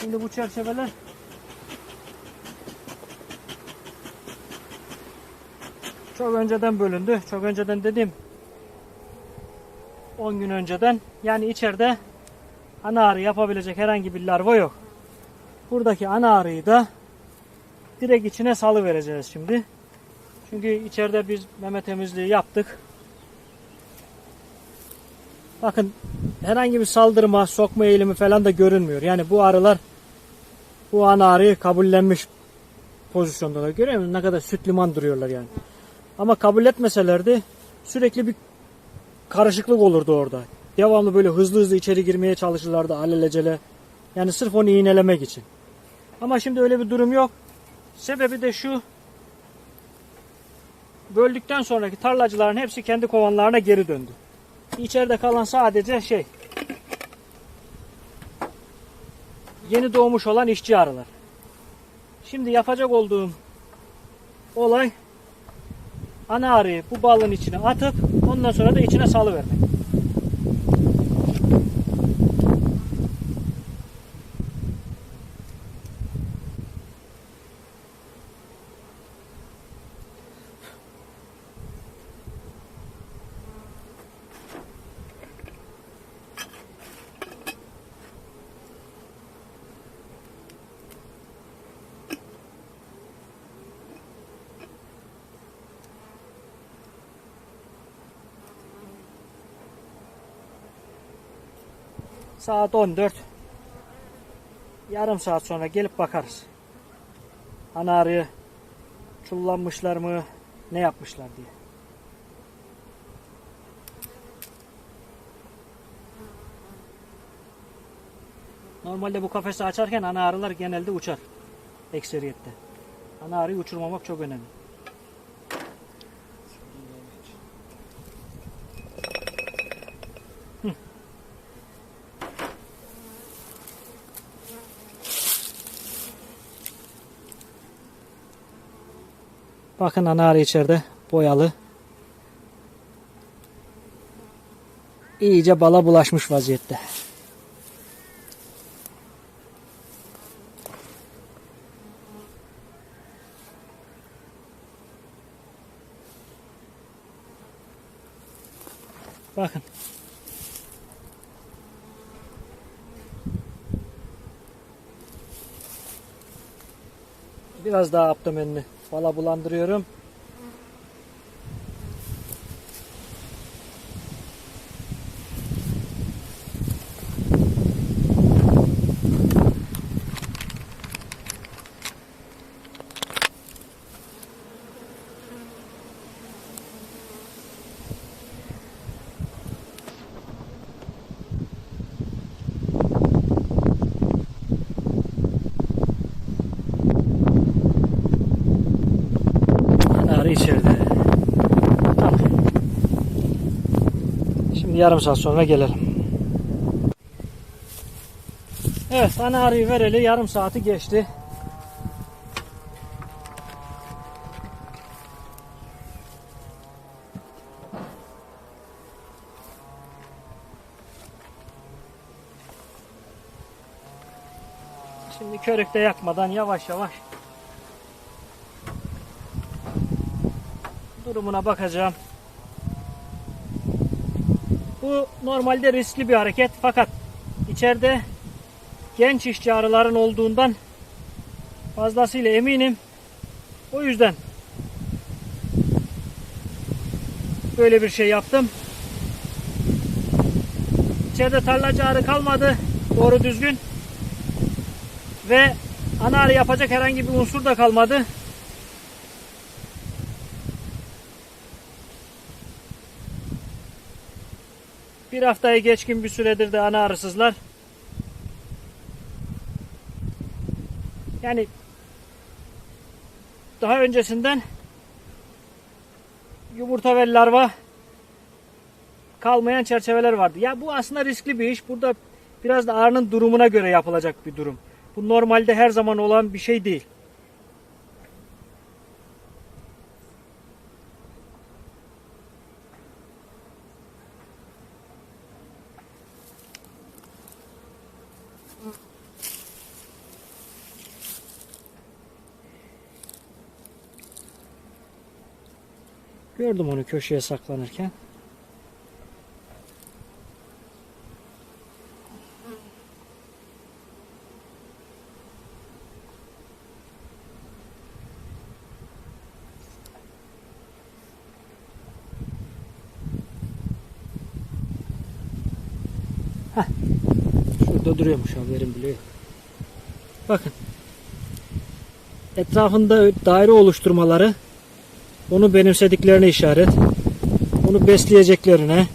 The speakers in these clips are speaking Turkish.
Şimdi bu çerçeveler çok önceden bölündü. Çok önceden dediğim 10 gün önceden. Yani içeride ana arı yapabilecek herhangi bir larva yok. Buradaki ana arıyı da direkt içine salı vereceğiz şimdi. Çünkü içeride biz meme temizliği yaptık. Bakın herhangi bir saldırma, sokma eğilimi falan da görünmüyor. Yani bu arılar bu ana arıyı kabullenmiş pozisyonda da görüyor musun? Ne kadar süt liman duruyorlar yani. Ama kabul etmeselerdi sürekli bir karışıklık olurdu orada. Devamlı böyle hızlı hızlı içeri girmeye çalışırlardı alelacele. Yani sırf onu iğnelemek için. Ama şimdi öyle bir durum yok. Sebebi de şu. Böldükten sonraki tarlacıların hepsi kendi kovanlarına geri döndü. İçeride kalan sadece şey yeni doğmuş olan işçi arılar. Şimdi yapacak olduğum olay ana arıyı bu balın içine atıp ondan sonra da içine salı Saat 14. Yarım saat sonra gelip bakarız. Ana arıyı çullanmışlar mı, ne yapmışlar diye. Normalde bu kafesi açarken ana arılar genelde uçar. Ekseriyette. Ana arıyı uçurmamak çok önemli. Bakın ana arı içeride boyalı. İyice bala bulaşmış vaziyette. Bakın. Biraz daha abdomenini bala bulandırıyorum. Arı içeride. Tamam. Şimdi yarım saat sonra gelelim. Evet ana arıyı vereli yarım saati geçti. Şimdi körükte yakmadan yavaş yavaş durumuna bakacağım. Bu normalde riskli bir hareket fakat içeride genç işçi arıların olduğundan fazlasıyla eminim. O yüzden böyle bir şey yaptım. İçeride tarlacı arı kalmadı doğru düzgün ve ana arı yapacak herhangi bir unsur da kalmadı. Bir haftayı geçkin bir süredir de ana arısızlar. Yani daha öncesinden yumurta ve larva kalmayan çerçeveler vardı. Ya bu aslında riskli bir iş. Burada biraz da arının durumuna göre yapılacak bir durum. Bu normalde her zaman olan bir şey değil. Gördüm onu köşeye saklanırken. Heh. Şurada duruyormuş haberim bile yok. Bakın. Etrafında daire oluşturmaları onu benimsediklerine işaret. Onu besleyeceklerine,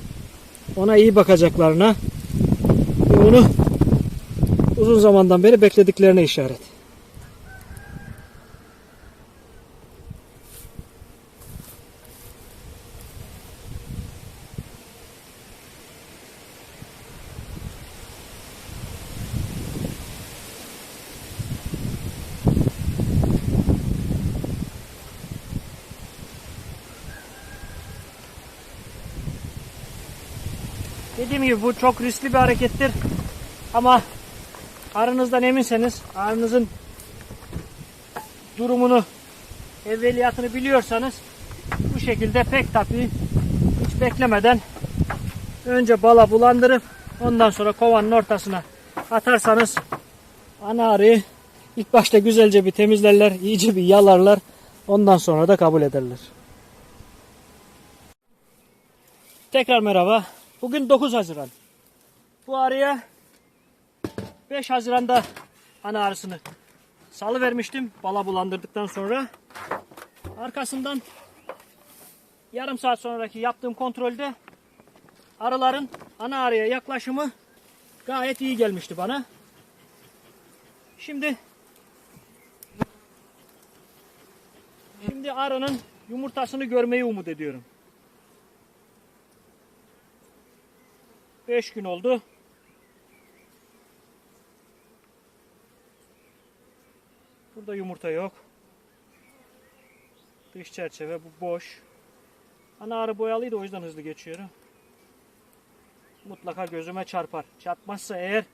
ona iyi bakacaklarına ve onu uzun zamandan beri beklediklerine işaret. Dediğim gibi bu çok riskli bir harekettir. Ama arınızdan eminseniz, arınızın durumunu, evveliyatını biliyorsanız bu şekilde pek tabii hiç beklemeden önce bala bulandırıp ondan sonra kovanın ortasına atarsanız ana arıyı ilk başta güzelce bir temizlerler, iyice bir yalarlar. Ondan sonra da kabul ederler. Tekrar merhaba. Bugün 9 Haziran. Bu arıya 5 Haziran'da ana arısını salı vermiştim bala bulandırdıktan sonra. Arkasından yarım saat sonraki yaptığım kontrolde arıların ana arıya yaklaşımı gayet iyi gelmişti bana. Şimdi şimdi arının yumurtasını görmeyi umut ediyorum. 5 gün oldu. Burada yumurta yok. Dış çerçeve bu boş. Ana arı boyalıydı o yüzden hızlı geçiyorum. Mutlaka gözüme çarpar. Çarpmazsa eğer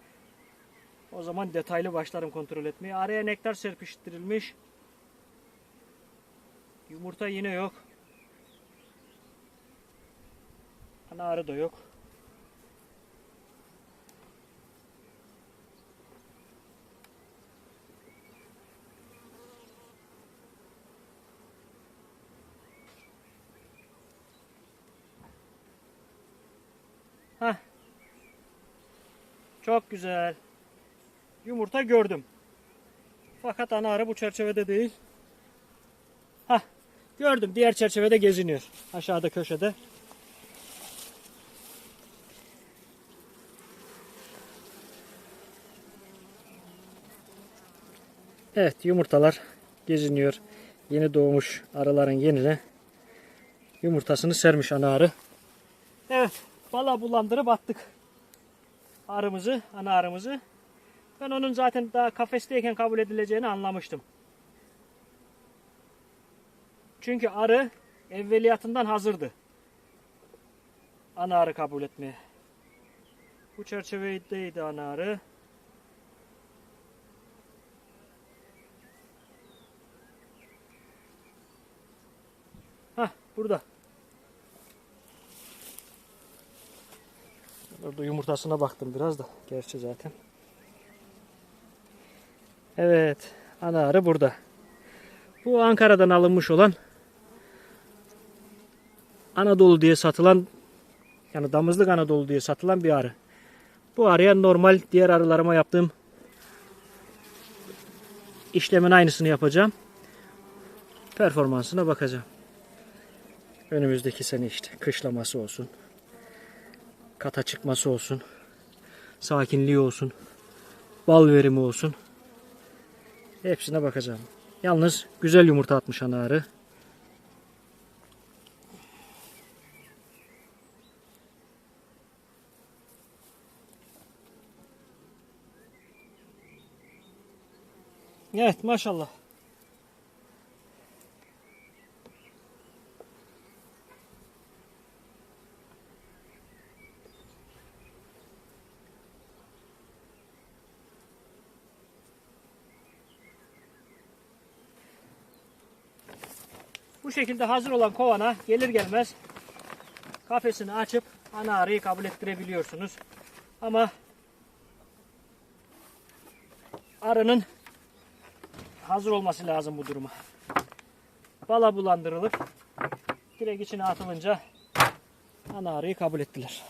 o zaman detaylı başlarım kontrol etmeye. Araya nektar serpiştirilmiş. Yumurta yine yok. Ana arı da yok. Heh. Çok güzel. Yumurta gördüm. Fakat ana arı bu çerçevede değil. Heh. Gördüm. Diğer çerçevede geziniyor. Aşağıda köşede. Evet yumurtalar geziniyor. Yeni doğmuş arıların yenine yumurtasını sermiş ana arı. Evet bala bulandırıp attık arımızı, ana arımızı. Ben onun zaten daha kafesteyken kabul edileceğini anlamıştım. Çünkü arı evveliyatından hazırdı. Ana arı kabul etmeye. Bu çerçevedeydi ana arı. Hah burada. Orada yumurtasına baktım biraz da. Gerçi zaten. Evet. Ana arı burada. Bu Ankara'dan alınmış olan Anadolu diye satılan yani damızlık Anadolu diye satılan bir arı. Bu arıya normal diğer arılarıma yaptığım işlemin aynısını yapacağım. Performansına bakacağım. Önümüzdeki sene işte kışlaması olsun kata çıkması olsun. Sakinliği olsun. Bal verimi olsun. Hepsine bakacağım. Yalnız güzel yumurta atmış ana arı. Evet maşallah. Bu şekilde hazır olan kovana gelir gelmez kafesini açıp ana arıyı kabul ettirebiliyorsunuz. Ama arının hazır olması lazım bu duruma. Bala bulandırılıp direkt içine atılınca ana arıyı kabul ettiler.